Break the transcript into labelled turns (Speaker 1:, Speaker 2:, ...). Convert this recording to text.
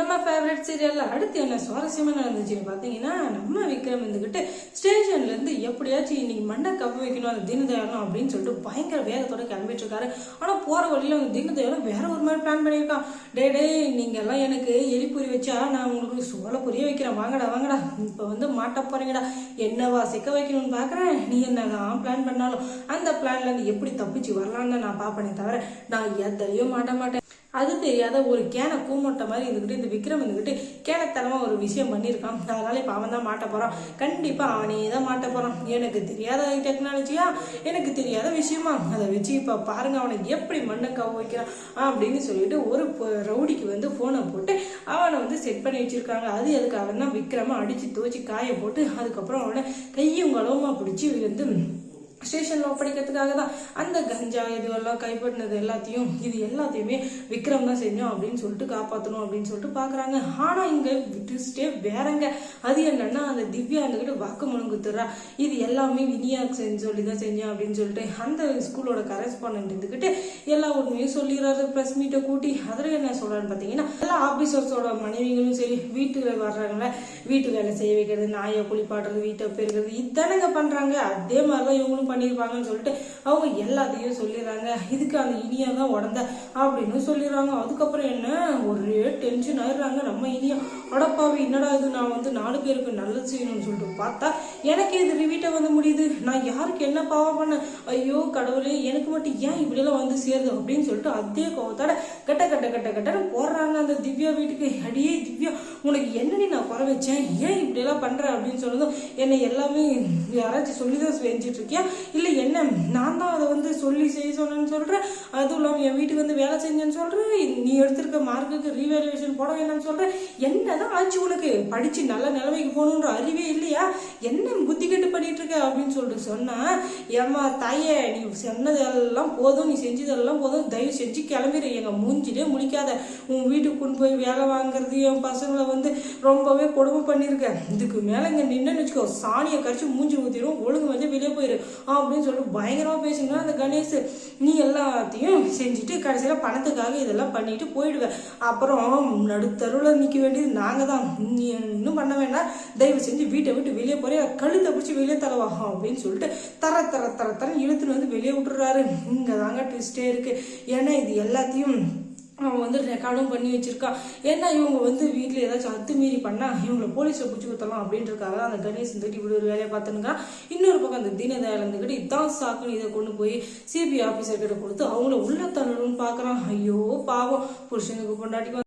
Speaker 1: நம்ம ஃபேவரட் சீரியல்ல அடுத்து என்ன சுவாரஸ்யமா நடந்துச்சுன்னு பார்த்தீங்கன்னா நம்ம விக்ரம் இருந்துகிட்டு ஸ்டேஷன்ல இருந்து எப்படியாச்சும் இன்னைக்கு மண்டை கப்பு வைக்கணும் அந்த தீனதயாளம் அப்படின்னு சொல்லிட்டு பயங்கர வேகத்தோட கிளம்பிட்டு இருக்காரு. ஆனா போற வழியில அந்த தீனதயாளம் வேற ஒரு மாதிரி பிளான் பண்ணியிருக்கான். டே டே நீங்க எல்லாம் எனக்கு எலிப்பொறி வச்சா நான் உங்களுக்கு சோள பொரிய வைக்கிறேன். வாங்கடா வாங்கடா. இப்ப வந்து மாட்ட போறீங்கடா. என்னவா சிக்க வைக்கணும்னு பாக்குறேன்? நீ என்னதான் பிளான் பண்ணாலும் அந்த பிளான்ல இருந்து எப்படி தப்பிச்சு வரலாம்னு நான் பாப்பனே தவிர நான் எதையும் மாட்ட மாட்டேன். அது தெரியாத ஒரு கேனை கூமோட்ட மாதிரி இருந்துக்கிட்டு இந்த விக்ரம் இருந்துக்கிட்டு கேனத்தனமாக ஒரு விஷயம் பண்ணியிருக்கான். அதனால இப்போ அவன் தான் மாட்ட போகிறான் கண்டிப்பாக அவனே தான் மாட்ட போகிறான் எனக்கு தெரியாத டெக்னாலஜியா எனக்கு தெரியாத விஷயமா? அதை வச்சு இப்போ பாருங்க அவனை எப்படி மண்ணை கவ வைக்கிறான் அப்படின்னு சொல்லிட்டு ஒரு ரவுடிக்கு வந்து ஃபோனை போட்டு அவனை வந்து செட் பண்ணி வச்சிருக்காங்க. அது எதுக்காகன்னா விக்ரம அடித்து துவச்சி காய போட்டு அதுக்கப்புறம் அவனை கையும் களவுமா பிடிச்சி வந்து ஸ்டேஷன்ல ஒப்படைக்கிறதுக்காக தான். அந்த கஞ்சா இதுவெல்லாம் கைப்பற்றினது எல்லாத்தையும் இது எல்லாத்தையுமே விக்ரம் தான் செஞ்சோம் அப்படின்னு சொல்லிட்டு காப்பாற்றணும் அப்படின்னு சொல்லிட்டு பாக்குறாங்க. ஆனா இங்க ட்விஸ்டே வேறங்க. அது என்னன்னா அந்த திவ்யா இருந்துகிட்டு வாக்குமூலம் குத்துறா இது எல்லாமே வினியா செஞ்சு சொல்லி தான் செஞ்சோம் அப்படின்னு சொல்லிட்டு அந்த ஸ்கூலோட கரஸ்பாண்டன்ட் இருந்துகிட்டு எல்லா உண்மையும் சொல்லிடுறாரு. ப்ரெஸ் மீட்டை கூட்டி அதில் என்ன சொல்றான்னு பார்த்தீங்கன்னா எல்லா ஆபீசர்ஸோட மனைவிகளும் சரி வீட்டுல வர்றாங்கள வீட்டு வேலை செய்ய வைக்கிறது நாயை குளிப்பாடுறது வீட்டை பெருக்கிறது இதானங்க பண்றாங்க. அதே மாதிரிதான் இவங்களும் பண்ணியிருப்பாங்கன்னு சொல்லிட்டு அவங்க எல்லாத்தையும் சொல்லிடுறாங்க. இதுக்கு அந்த இனியா தான் உடந்த அப்படின்னு சொல்லிடுறாங்க. அதுக்கப்புறம் என்ன? ஒரே டென்ஷன் ஆயிடுறாங்க. நம்ம இனியா. அடப்பாவி என்னடா இது? நான் வந்து நாலு பேருக்கு நல்லது செய்யணும்னு சொல்லிட்டு பார்த்தா எனக்கு இது ரிவீட்டை வந்து முடியுது. நான் யாருக்கு என்ன பாவம் பண்ண? ஐயோ கடவுளே எனக்கு மட்டும் ஏன் இப்படியெல்லாம் வந்து சேருது அப்படின்னு சொல்லிட்டு அதே கோவத்தோட கட்ட கட்ட கட்ட கட்டன்னு போடுறாங்க அந்த திவ்யா வீட்டுக்கு. அடியே திவ்யா உனக்கு என்னடி நான் குறை வச்சேன்? ஏன் இப்படியெல்லாம் பண்ற அப்படின்னு சொன்னதும் என்னை எல்லாமே யாராச்சும் சொல்லி தான் செஞ்சுட்டு இருக்கியா இல்லை என்ன நான் தான் அதை வந்து சொல்லி செய்ய சொன்னேன்னு சொல்றேன் அதுவும் இல்லாமல் என் வீட்டுக்கு வந்து வேலை செஞ்சேன்னு சொல்றேன் நீ எடுத்திருக்க மார்க்குக்கு ரீவேல்யூவேஷன் போட வேணாம்னு சொல்றேன் என்னதான் ஆச்சு உனக்கு? படிச்சு நல்ல நிலைமைக்கு போகணுன்ற அறிவே இல்லையா? என்ன புத்தி கெட்டு இருக்க அப்படின்னு சொல்லிட்டு சொன்னா ஏம்மா தாயே நீ சொன்னதெல்லாம் போதும் நீ செஞ்சதெல்லாம் போதும். தயவு செஞ்சு கிளம்பிடு எங்க மூஞ்சிலே முழிக்காத. உன் வீட்டுக்கு கொண்டு போய் வேலை வாங்குறது என் பசங்களை வந்து ரொம்பவே கொடுமை பண்ணியிருக்க. இதுக்கு மேல இங்க நின்னு வச்சுக்கோ சாணியை கரிச்சு மூஞ்சி ஊத்திரும் ஒழுங்கு வந்து வெளியே போயிரு. அப்படின்னு சொல்லிட்டு பயங்கரமா பேசுங்க அந்த கணேஷ் நீ எல்லாத்தையும் செஞ்சுட்டு கடைசியில பணத்துக்காக இதெல்லாம் பண்ணிட்டு போயிடுவேன் அப்புறம் நடுத்தருவில் நிற்க வேண்டியது நாங்கள் தான் நீ இன்னும் பண்ண வேண்டாம். தயவு செஞ்சு வீட்டை விட்டு வெளியே போகிறேன் கழுத்தை பிடிச்சி வெளியே தரவா அப்படின்னு சொல்லிட்டு தர தர தர தரம் இழுத்துன்னு வந்து வெளியே விட்டுறாரு. இங்கே தாங்க ட்விஸ்டே இருக்கு. ஏன்னா இது எல்லாத்தையும் அவன் வந்து ரெக்கார்டும் பண்ணி வச்சிருக்கான் ஏன்னா இவங்க வந்து வீட்டில் ஏதாச்சும் அத்துமீறி பண்ணா இவங்களை போலீஸில் பிடிச்சி கொடுத்தலாம் அப்படின்றக்காக அந்த கணேஷ் வந்துட்டு இப்படி ஒரு வேலையை பார்த்துனுங்க இன்னொரு பக்கம் அந்த தீனதயாள் இருந்துக்கிட்டு இதான் சாக்குன்னு இதை கொண்டு போய் சிபிஐ ஆஃபீஸர் கிட்ட கொடுத்து அவங்கள உள்ள தள்ளணும்னு பார்க்குறான். ஐயோ பாவம். புருஷனுக்கு பொண்டாட்டிக்கு